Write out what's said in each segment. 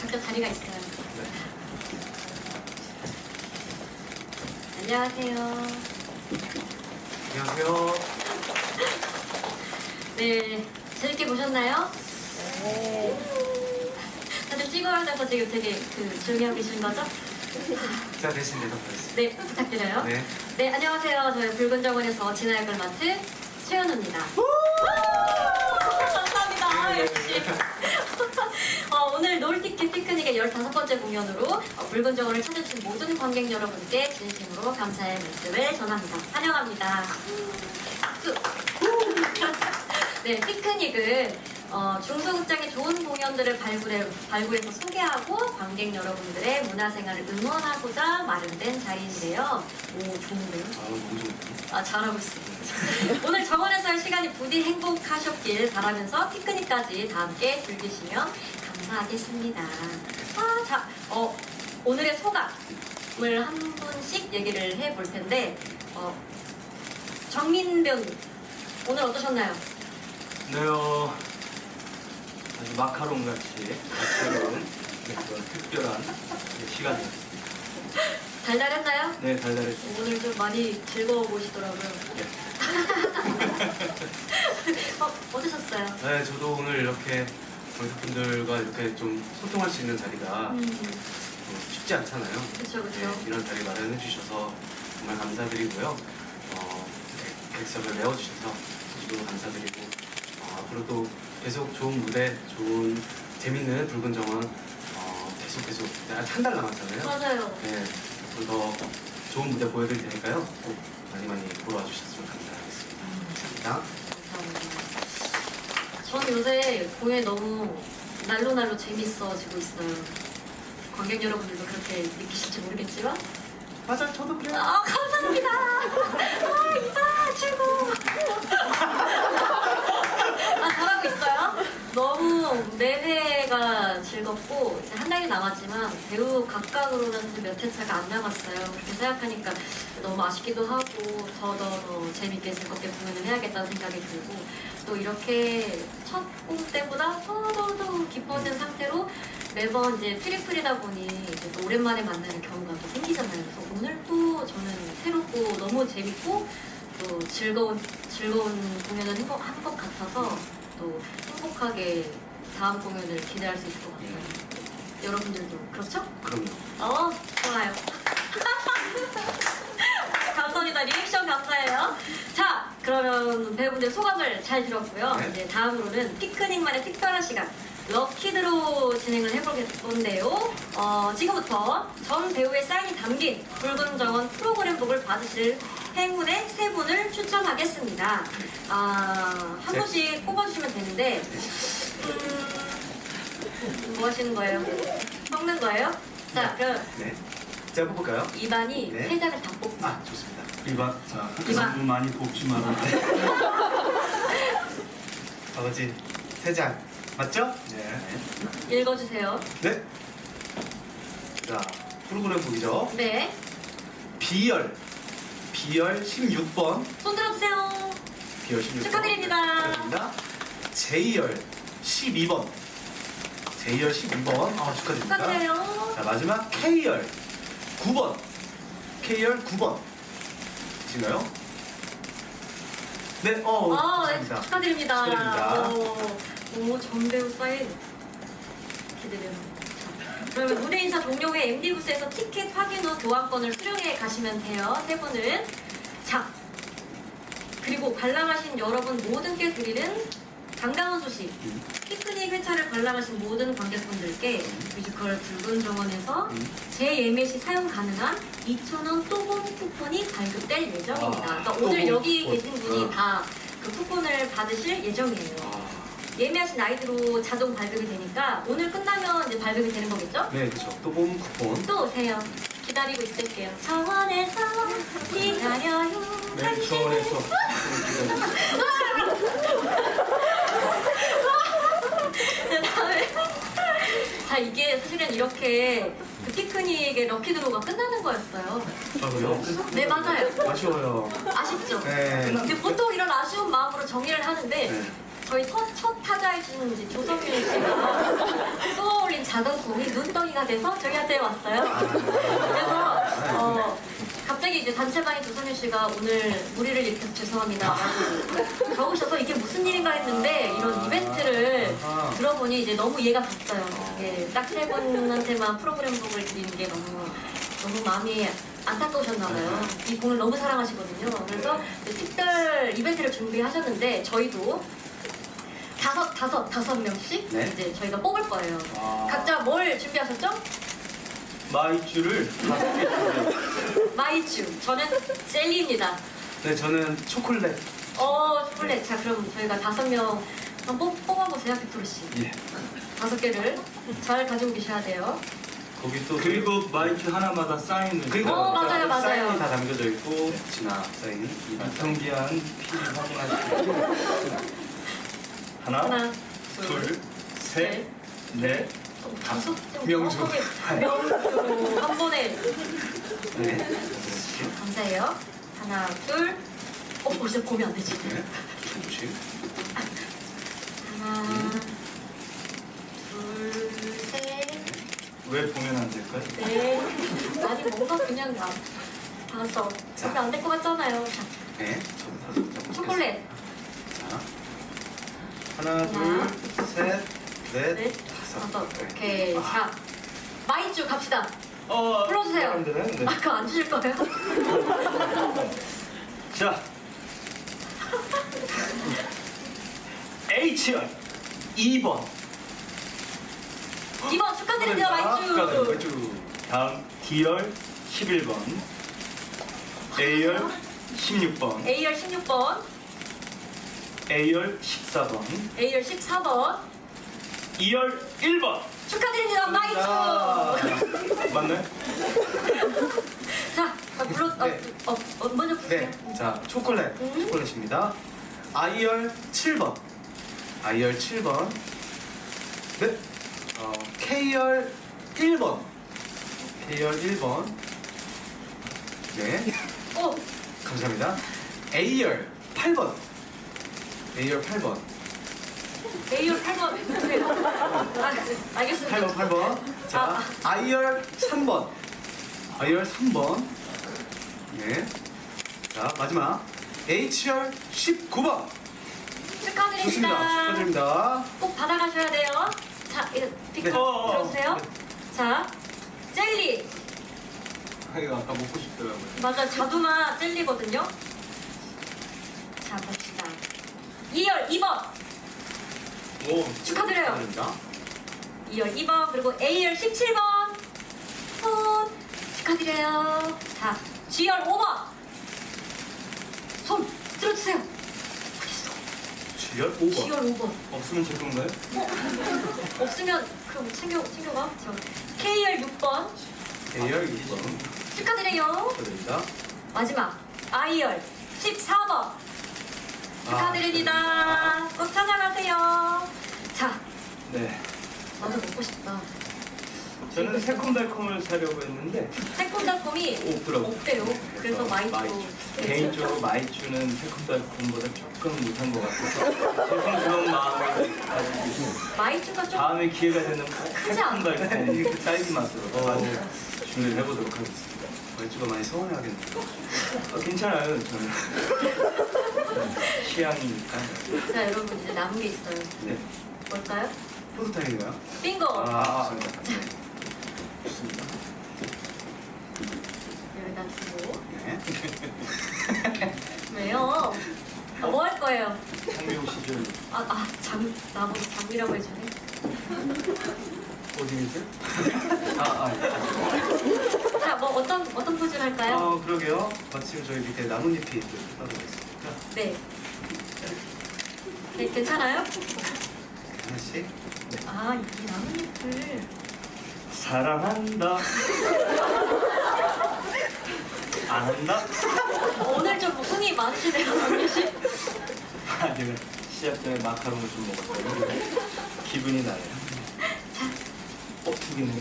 각자 자리가 있어요. 안녕하세요. 안녕하세요. 네, 재밌게 보셨나요? 네. 다들 찍어하면서 지금 되게 그 조용히 하고 계신 거죠? 제가 대신 대답하겠습니다. 네, 부탁드려요. 네. 네, 안녕하세요. 저희 붉은 정원에서 진화 역을 맡은 최현우입니다. 감 역시. 어, 오늘 놀티켓 피크닉의 15번째 공연으로 어, 붉은 정원을 찾아주신 모든 관객 여러분께 진심으로 감사의 말씀을 전합니다. 환영합니다. 네, 피크닉은 어, 중소극장의 공연들을 발굴해, 발굴해서 소개하고 관객 여러분들의 문화생활을 응원하고자 마련된 자리인데요. 오, 좋은데요? 아, 너무 좋은데. 아, 잘하고 있습니다. 오늘 정원에서의 시간이 부디 행복하셨길 바라면서 피크닉까지 다 함께 즐기시면 감사하겠습니다. 아, 자, 어, 오늘의 소감을 한 분씩 얘기를 해볼 텐데, 어, 정민 배우님, 오늘 어떠셨나요? 네 요. 아주 마카롱 같이 맛있는 네, 그런 특별한 네, 시간이었습니다. 달달했나요? 네, 달달했습니다. 오늘 좀 많이 즐거워 보이시더라고요. 네. 어, 어떠셨어요? 네, 저도 오늘 이렇게 관객분들과 이렇게 좀 소통할 수 있는 자리가 음, 어, 쉽지 않잖아요. 그쵸, 그쵸. 네, 이런 자리 마련해 주셔서 정말 감사드리고요. 어, 객- 객석을 메워주셔서 저도 감사드리고 어, 앞으로도 계속 좋은 무대, 좋은 재밌는 붉은 정원 어, 계속 계속 한 달 남았잖아요. 맞아요. 네, 앞으로 더 좋은 무대 보여드릴 테니까요. 꼭 많이 많이 보러 와주셨으면 감사하겠습니다. 감사합니다. 감사합니다. 저는 요새 공연이 너무 날로 날로 재밌어지고 있어요. 관객 여러분들도 그렇게 느끼실지 모르겠지만 맞아, 저도 그래요. 아 감사합니다. 아 이사 최고. 아 잘하고 있어요. 너무 매회가 즐겁고 이제 한 달이 남았지만 배우 각각으로는 몇 회차가 안 남았어요. 그렇게 생각하니까 너무 아쉽기도 하고 더더더 재밌게 즐겁게 공연을 해야겠다는 생각이 들고 또 이렇게 첫 공 때보다 더더더 깊어진 상태로 매번 이제 트리플이다 보니 이제 또 오랜만에 만나는 경우가 또 생기잖아요. 그래서 오늘 또 저는 새롭고 너무 재밌고 또 즐거운 즐거운 공연을 한것 같아서 또 행복하게 다음 공연을 기대할 수 있을 것 같아요. 여러분들도 그렇죠? 그럼요. 어 좋아요. 감사합니다. 리액션 감사해요. 자, 그러면 배우분들 소감을 잘 들었고요. 네. 이제 다음으로는 피크닉만의 특별한 시간. 럭키드로 진행을 해볼 건데요. 어, 지금부터 전 배우의 사인이 담긴 붉은 정원 프로그램북을 받으실 행운의 세 분을 추첨하겠습니다. 아, 한 네. 분씩 뽑아주시면 되는데, 음, 뭐 하시는 거예요? 섞는 거예요? 자, 그럼 네. 제가 뽑을까요? 이반이 네. 세 장을 다 뽑자. 아, 좋습니다. 이봐, 자, 이봐. 너무 많이 뽑지 마라. 아버지, 세 장. 맞죠? 네. 읽어주세요. 네. 자, 프로그램 보이죠? 네. B열. B열 16번. 손 들어주세요. B열 16번. 축하드립니다. 축하드립니다. J열 12번. J열 12번. 아, 축하드립니다. 축하드려요. 자, 마지막 K열 9번. K열 9번. 계신가요? 네, 어, 아, 네, 감사합니다. 축하드립니다. 축하드립니다. 오, 오, 전배우 사인 기대됩니다. 그러면 무대 인사 종료 후에 MD 부스에서 티켓 확인 후 교환권을 수령해 가시면 돼요. 세 분은 자 그리고 관람하신 여러분 모든께 드리는 반가운 소식. 음, 피크닉 회차를 관람하신 모든 관객분들께 뮤지컬 붉은 정원에서 음. 재예매 시 사용 가능한 2,000원 또본 쿠폰이 발급될 예정입니다. 아, 그러니까 오늘 여기. 계신 분이 어. 다그 쿠폰을 받으실 예정이에요. 아, 예매하신 아이디로 자동 발급이 되니까 오늘 끝나면 이제 발급이 되는 거겠죠? 네, 그렇죠. 또봄 쿠폰. 또 오세요. 기다리고 있을게요. 정원에서 기다려요. 네. 저원에서 네, 다음에. 자, 이게 사실은 이렇게 그 피크닉의 럭키드로가 끝나는 거였어요. 아, 그래요? 네, 맞아요. 아쉬워요. 아쉽죠? 네. 근데 보통 이런 아쉬운 마음으로 정리를 하는데 네. 저희 첫, 첫 타자이신 이제 조성민 씨가 쏘아 올린 작은 공이 눈덩이가 돼서 저희한테 왔어요. 그래서 어, 갑자기 이제 단체방에 조성민 씨가 오늘 무리를 일으켜서 죄송합니다 라고 적으셔서 이게 무슨 일인가 했는데 이런 이벤트를. 들어보니 이제 너무 이해가 갔어요. 예, 딱세 분한테만 프로그램곡을 드리는 게 너무 너무 마음이 안타까우셨나봐요. 이 공을 너무 사랑하시거든요. 그래서 특별 이벤트를 준비하셨는데 저희도 다섯 다섯 다섯 명씩 네. 이제 저희가 뽑을 거예요. 아. 각자 뭘 준비하셨죠? 마이쮸를 다섯 개. 마이쮸. 저는 젤리입니다. 네, 저는 초콜릿. 어 초콜릿. 자 그럼 저희가 다섯 명 한번 뽑, 뽑아보세요, 빅토리 씨. 예. 다섯 개를 잘 가지고 계셔야 돼요. 거기 또 그리고 마이쮸 하나마다 사인을 그리고 어, 맞아요, 맞아요. 사인이 다 담겨져 있고 진아 사인 이 유통기한 필히 확인하시고 하나, 하나, 둘, 셋, 넷, 다섯 명주. 명주 한 번에 네. 감사해요. 하나, 둘. 어, 벌써 보면 안 되지. 네. 조금씩. 하나, 둘, 셋, 왜 보면 안 될까요? 넷. 아니 뭔가 그냥 나 다섯. 보면 안될 것 같잖아요. 자, 네. 초콜릿. 자. 하나, 둘, 셋, 넷, 넷, 다섯. 다섯. 네. 오케이. 자, 마이쮸 갑시다. 어, 불러주세요. 안 되나요? 네. 아, 그거 안 주실 거예요? 자, H열 2번. 2번 축하드립니다, 마이쮸. 축하드립니다. 다음 D열 11번. A열 16번. A열 16번, A열 14번. A열 14번. E열 1번. 축하드립니다, 마이쮸. 맞나요? 자, 아, 불러, 어, 네. 어, 어, 먼저 부르세요. 네. 자, 초콜릿. 음. 초콜릿입니다. 아이열 7번. 아이열 7번. 네. 어, K열 1번. K열 1번. 네. 어, 감사합니다. A열 8번. A열 8번. A열 8번. 그래요. 아, 알겠습니다. 8번, 8번. 자, I열 3번. I열 3번. 네. 자, 마지막. H열 19번. 축하드립니다. 좋습니다. 축하드립니다. 꼭 받아가셔야 돼요. 자, 이거 빅터 네. 어, 어, 어. 들어주세요. 자, 젤리. 하기가 아까 먹고 싶더라고요. 맞아, 자두마 젤리거든요. 자, 봅시다. 2열 2번. 오, 축하드려요. 축하드립니다. 2열 2번, 그리고 A열 17번. 손. 축하드려요. 자, G열 5번. 손 들어주세요. G열 5번. G열 5번. 없으면 제 건가요? 없으면 그럼 챙겨 챙겨봐. 저 K열 6번 A열 6번. 축하드려요. 축하드립니다. 마지막 I열 14번 축하드립니다. 꼭 찾아가세요. 자, 네. 나도 먹고 싶다. 저는 새콤달콤을 사려고 했는데 새콤달콤이 없더라고요. 없대요. 그래서 마이쮸. 개인적으로 마이쮸는 새콤달콤보다 조금 못한 것 같아서 죄송스러운 마음을 가지고 있습니다. 마이쮸가 좀 다음에 기회가 되는 꼭 크지 않아? 새콤달콤 딸기 맛으로 어, 다시 준비를 해보도록 하겠습니다. 말주가 많이 서운해하겠네요. 어, 괜찮아요, 저는. 취향이니까. 자, 여러분 이제 남은 게 있어요. 네. 뭘까요? 포토타임인가요? 빙고. 아, 좋습니다. 네. 좋습니다. 여기다 두고. 네. 왜요? 아, 뭐 할 거예요? 상명 시절 아, 아, 잠, 나보고 잠이라고 해주네. 어디 계세요? 아, 아, 자, 뭐 어떤 어떤 포즈를 할까요? 어, 그러게요. 마침 저희 밑에 나뭇잎이 따로 있으니까 네. 네, 괜찮아요? 하나씩. 아, 이 나뭇잎을. 사랑한다. 안 한다? 오늘 좀 흥이 많으시네요, 남규 씨. 아, 제가 시작 전에 마카롱을 좀 먹었어요. 기분이 나네요. 어, 두 개네.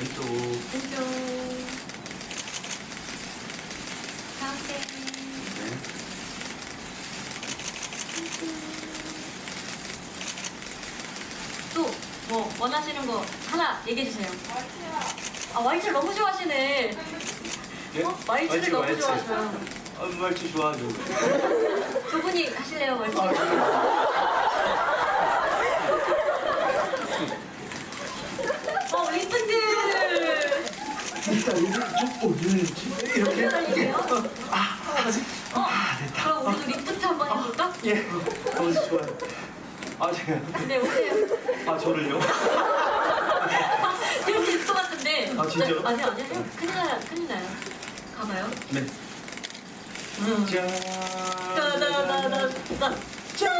왼쪽. 왼쪽. 가운데. 뭐 원하시는 거 하나 얘기해 주세요. 아 왈츠를 너무 좋아하시네. 예? 어? 왈츠를 왈츠, 너무 왈츠. 좋아하셔요. 아, 말투 좋아하죠. 두 분이 하실래요 왈츠? 아, 어 리프트. 이렇게 떨리네요. 아, 아직 어? 그럼 우리도 리프트 한번 해볼까? 예, 너무 좋아요. 아 제가 네 오세요. 아 저를요? 들을 수 있을 것 같은데. 아, 진짜요? 네, 아니요 아니요. 큰일 나요 큰일 나요. 가봐요. 네. 음. 짠. 나. 짠.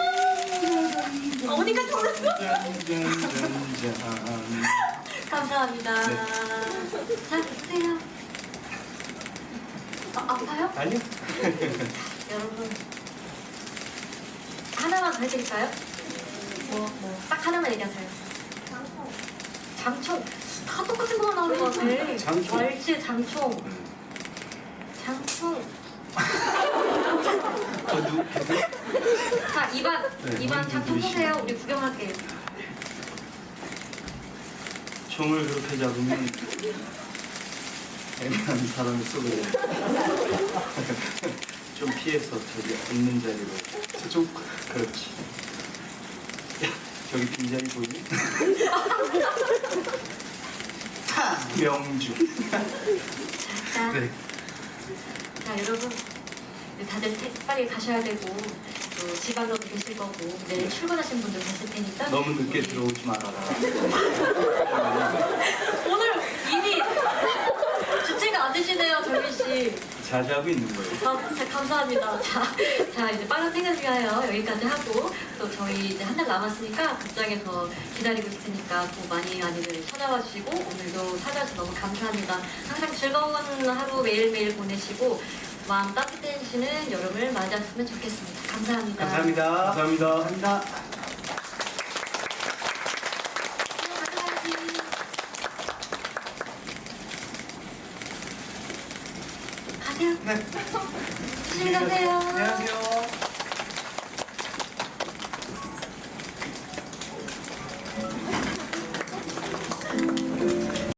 어디까지 올랐어? 짠짠짠짠. 감사합니다. 네. 자, 드세요. 아, 아파요? 아니요. 여러분. 하나만 더 해드릴까요? 하나만 얘기하세요. 장총. 다 똑같은 거만 나오는 것 같아. 장총. 왈츠, 장총. 장총. 어, 누, 자, 2번. 네, 2번 장총 누구시죠? 보세요. 우리 구경할게요. 총을 그렇게 잡으면 애매한 사람을 쏘게 돼. 좀 피해서 저기 있는 자리로. 저쪽 그렇지. 야, 저기 빈자리 보이니? 명주. 자, 네. 자 여러분 이제 다들 태- 빨리 가셔야 되고 또 지방으로 계실 거고 내일 출근하신 분들 계실 테니까 너무 늦게 들어오지 말아라. 오늘 일이 주체가 안 되시네요 정민 씨. 자제하고 있는 거예요. 자, 자, 감사합니다. 자, 자 이제 빠른 퇴근 위하여 여기까지 하고 또 저희 이제 한 달 남았으니까 극장에서 기다리고 있으니까 또 많이 많이들 찾아와 주시고 오늘도 찾아와서 너무 감사합니다. 항상 즐거운 하루 매일매일 보내시고 마음 따뜻해지시는 여름을 맞이했으면 좋겠습니다. 감사합니다. 감사합니다. 감사합니다. 감사합니다. 가세요. 네. 조심히 가세요. 안녕하세요.